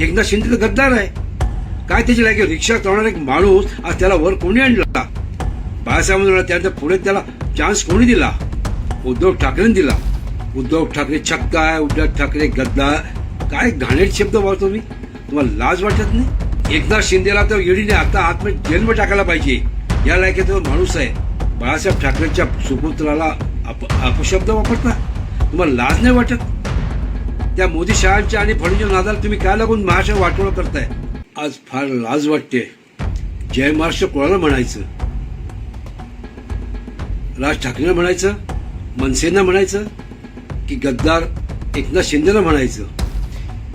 एकदा शिंदे तर गद्दार आहे. काय त्याची लागे रिक्षा चालवणारा एक माणूस आज त्याला वर कोणी आणला? बाळासाहेब म्हणाला त्यानंतर पुढे त्याला चान्स कोणी दिला? उद्धव ठाकरेने दिला. उद्धव ठाकरे छक्का आहे उद्धव ठाकरे गद्दार. काय घाणेट शब्द वापरतो मी? तुम्हाला लाज वाटत नाही? एकदा शिंदेला तर ईडीने आता आतमध्ये जेलमध्ये टाकायला पाहिजे. या लायकीचा माणूस आहे. बाळासाहेब ठाकरेंच्या सुपुत्राला अप अपशब्द वापरता? तुम्हाला लाज नाही वाटत? त्या मोदी शहाच्या आणि फडणवीस नादाला तुम्ही काय लागून महाराष्ट्र वाटोळ करताय? आज फार लाज वाटते. जय महाराष्ट्र कोणाला म्हणायचं? राज ठाकरेंना म्हणायचं? मनसेना म्हणायचं? की गद्दार एकनाथ शिंदेला म्हणायचं?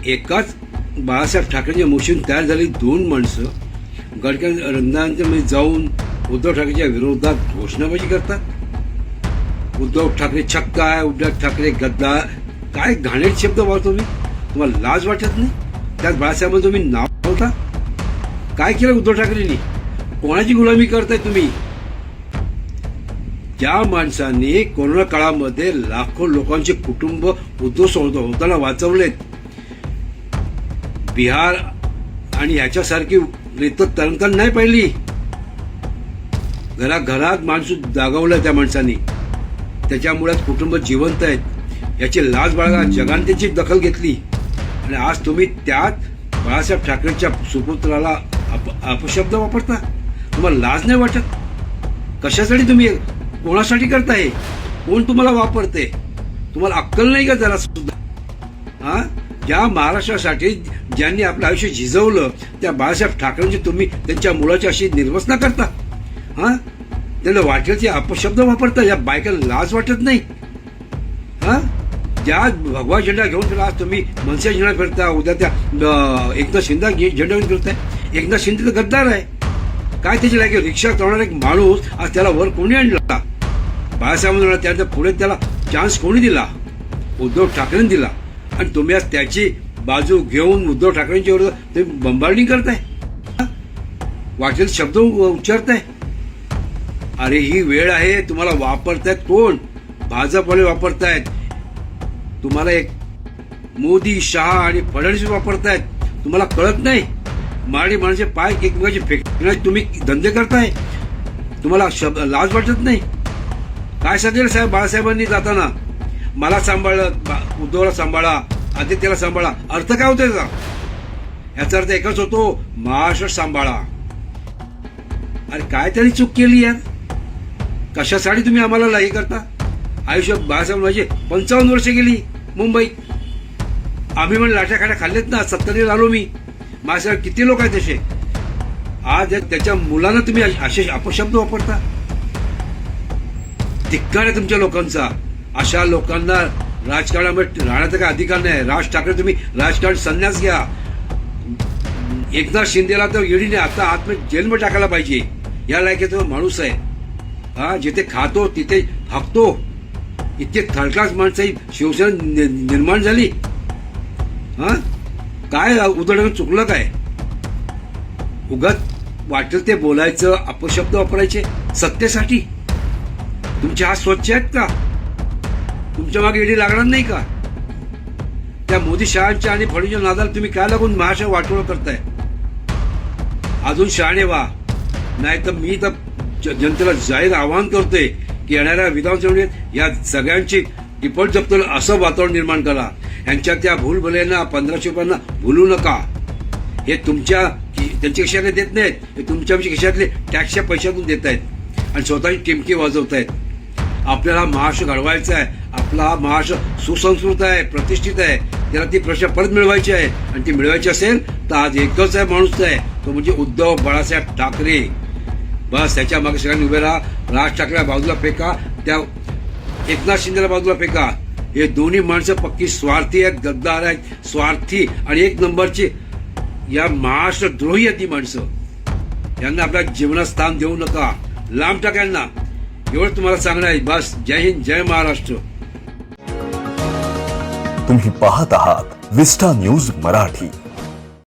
एकाच बाळासाहेब ठाकरेंच्या मोशीन तयार झाली दोन माणसं गडकरी रंगांच्या जाऊन उद्धव ठाकरेच्या विरोधात घोषणाबाजी करतात. उद्धव ठाकरे छक्का आहे उद्धव ठाकरे गद्दार काय घाणेट शब्द वापरतो मी? तुम्हाला लाज वाटत नाही? त्यात बाळासाहेबांचं तुम्ही नाव होता काय केलं उद्धव ठाकरेंनी? कोणाची गुलामी करताय तुम्ही? ज्या माणसांनी कोरोना काळामध्ये लाखो लोकांचे कुटुंब उद्ध्वस्त होताना वाचवलेत बिहार आणि याच्यासारखी रेत तरणतण नाही पाहिली? घराघरात माणसं जागवलं त्या माणसांनी. त्याच्यामुळे कुटुंब जिवंत आहेत. याची लाज बाळगा. जगांतेची दखल घेतली. आणि आज तुम्ही त्यात बाळासाहेब ठाकरेंच्या सुपुत्राला अप अपशब्द वापरता. तुम्हाला लाज नाही वाटत? कशासाठी तुम्ही कोणासाठी करताय? कोण तुम्हाला वापरते? तुम्हाला अक्कल नाही का जरा सुद्धा? हा ज्या महाराष्ट्रासाठी ज्यांनी आपलं आयुष्य झिजवलं त्या बाळासाहेब ठाकरेंची तुम्ही त्यांच्या मुलाची अशी निर्वसना करता. हा त्यांना वाटेल ते अपशब्द वापरता. या बायकाला लाज वाटत नाही. हा ज्या भगवा झेंडा घेऊन फिरला आज तुम्ही मनसे झेंडा फिरता उद्या त्या एकनाथ शिंदा घे- झेंडा घेऊन फिरताय. एकनाथ शिंदे तर गद्दार आहे. काय त्याची लागेल रिक्षा चालवणारा एक माणूस आज त्याला वर कोणी आणला? बाळासाहेबांना म्हणाला त्यानंतर पुढे त्याला चान्स कोणी दिला? उद्धव ठाकरेंनी दिला. आणि तुम्ही आज त्याची बाजू घेऊन उद्धव ठाकरेंच्या विरोधात तुम्ही बंबार्डिंग करताय. वाटेल शब्द उच्चारताय. अरे ही वेळ आहे तुम्हाला वापरतायत कोण? भाजपवाले वापरतायत. तुम्हाला एक मोदी शहा आणि फडणवीस वापरतायत. तुम्हाला कळत नाही? माडी माणसे पाय एकमेकाचे फेकण्याचे तुम्ही धंदे करताय? तुम्हाला शब्द लाज वाटत नाही? काय सांगेल साहेब बाळासाहेबांनी जाताना? मला सांभाळलं बा- उद्धवला सांभाळा आदित्यला सांभाळा. अर्थ काय होतो याचा? याचा अर्थ एकच होतो महाराष्ट्र सांभाळा. अरे काय तरी चूक केली यार? कशासाठी तुम्ही आम्हाला लाही करता? आयुष्यात बाळासाहेब माझे पंचावन्न वर्ष गेली. मुंबईत आम्ही पण लाट्या खाट्या खाल्लेत ना सत्तरीला आलो मी. माझ्यासाहेब किती लोक आहेत तसे? आज त्याच्या मुलांना तुम्ही असे अपशब्द वापरता? धिक्कार आहे तुमच्या लोकांचा. अशा लोकांना राजकारणामध्ये राहण्याचा काय अधिकार नाही. राज ठाकरे तुम्ही राजकारण संन्यास घ्या. एकनाथ शिंदेला तर ईडीने आता आतमध्ये जेलमध्ये टाकायला पाहिजे. या लायकीचा माणूस आहे. हा जिथे खातो तिथे हाकतो इतके थर्ड क्लास माणसाही शिवसेना नि- निर्माण झाली. हा? काय उदाहरण चुकलं काय? उगाच वाटेल ते बोलायचं अपशब्द वापरायचे. सत्तेसाठी. तुमचे हात स्वच्छ आहेत का? तुमच्या मागे ईडी लागणार नाही का? त्या मोदी शहाच्या आणि फडणवीस नादाला तुम्ही काय लागून महाशय वाटोळ करताय? अजून शहाणे व्हा. नाही तर मी तर जनतेला जाहीर आवाहन करतोय. येणाऱ्या विधानसभेत या सगळ्यांची टिपट जप्त असं वातावरण निर्माण करा. यांच्या त्या भूल पंधराशे रुपयांना भुलू नका. हे तुमच्या त्यांच्या खिशातले देत नाहीत? हे तुमच्या खिशातले टॅक्सच्या पैशातून देत आहेत. आणि स्वतःची टिमकी वाजवत आहेत आपल्याला महाराष्ट्र घडवायचा आहे. आपला हा महाराष्ट्र सुसंस्कृत आहे प्रतिष्ठित आहे. त्याला ती प्रश्न परत मिळवायची आहे. आणि ती मिळवायची असेल तर आज एकच आहे माणूस आहे. तो म्हणजे उद्धव बाळासाहेब ठाकरे. बस त्याच्यामागे सगळ्यांनी उभे राहा. राज ठाकरे बाजूला फेका. त्या एकनाथ शिंदेला बाजूला फेका. हे दोन्ही माणसं पक्की स्वार्थी आहेत गद्दार आहेत. स्वार्थी आणि एक नंबरची या महाराष्ट्र द्रोही आहेत ती माणसं. यांना आपल्या जीवनात स्थान देऊ नका. लांब टाका यांना. एवढं तुम्हाला सांगणं आहे. बस जय हिंद जय महाराष्ट्र. तुम्ही पाहत आहात विस्टा न्यूज मराठी.